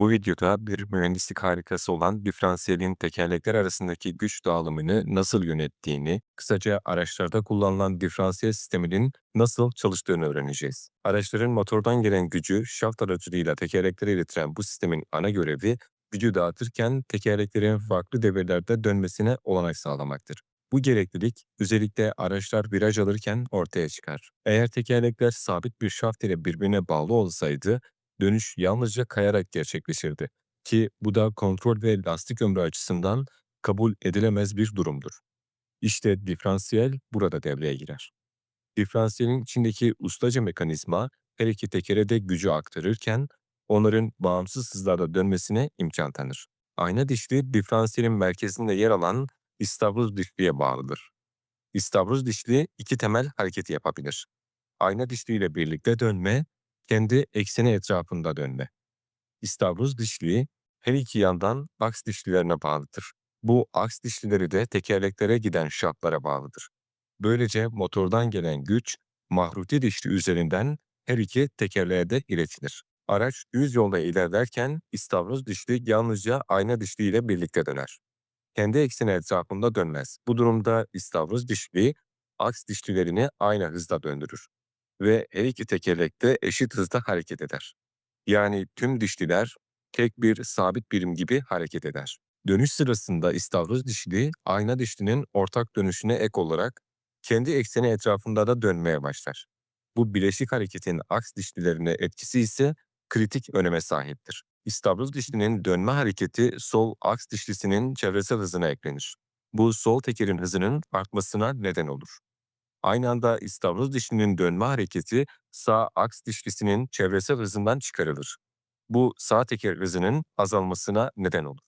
Bu videoda bir mühendislik harikası olan diferansiyelin tekerlekler arasındaki güç dağılımını nasıl yönettiğini, kısaca araçlarda kullanılan diferansiyel sisteminin nasıl çalıştığını öğreneceğiz. Araçların motordan gelen gücü şaft aracılığıyla tekerleklere iletilen bu sistemin ana görevi, gücü dağıtırken tekerleklerin farklı devirlerde dönmesine olanak sağlamaktır. Bu gereklilik özellikle araçlar viraj alırken ortaya çıkar. Eğer tekerlekler sabit bir şaft ile birbirine bağlı olsaydı, dönüş yalnızca kayarak gerçekleşirdi ki bu da kontrol ve lastik ömrü açısından kabul edilemez bir durumdur. İşte diferansiyel burada devreye girer. Diferansiyelin içindeki ustaca mekanizma her iki tekere de gücü aktarırken onların bağımsız hızlarda dönmesine imkan tanır. Ayna dişli diferansiyelin merkezinde yer alan istavroz dişliye bağlıdır. İstavroz dişli iki temel hareketi yapabilir. Ayna dişliyle birlikte dönme, kendi ekseni etrafında dönme. İstavroz dişliği her iki yandan aks dişlilerine bağlıdır. Bu aks dişlileri de tekerleklere giden şaftlara bağlıdır. Böylece motordan gelen güç mahruti dişli üzerinden her iki tekerleğe de iletilir. Araç düz yolda ilerlerken istavroz dişli yalnızca ayna dişliğiyle birlikte döner. Kendi ekseni etrafında dönmez. Bu durumda istavroz dişli aks dişlilerini aynı hızda döndürür ve her iki tekerlek de eşit hızda hareket eder. Yani tüm dişliler tek bir sabit birim gibi hareket eder. Dönüş sırasında istavroz dişli ayna dişlinin ortak dönüşüne ek olarak kendi ekseni etrafında da dönmeye başlar. Bu bileşik hareketin aks dişlilerine etkisi ise kritik öneme sahiptir. İstavroz dişlinin dönme hareketi sol aks dişlisinin çevresel hızına eklenir. Bu sol tekerin hızının artmasına neden olur. Aynı anda istavroz dişlinin dönme hareketi sağ aks dişlisinin çevresel hızından çıkarılır. Bu sağ teker hızının azalmasına neden olur.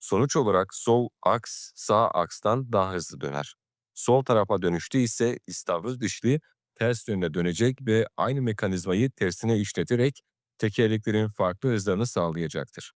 Sonuç olarak sol aks sağ akstan daha hızlı döner. Sol tarafa dönüşte ise istavroz dişli ters yönde dönecek ve aynı mekanizmayı tersine işleterek tekerleklerin farklı hızlarını sağlayacaktır.